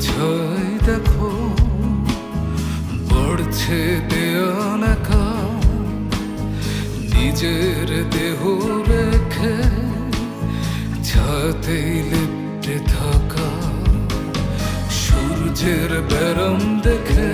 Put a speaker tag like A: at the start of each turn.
A: ছয় দেখো পড়ছে দেয়াল নিজের দেহ রেখে ছাতে লিপ্তে থাকা। সূর্যের বেরম দেখে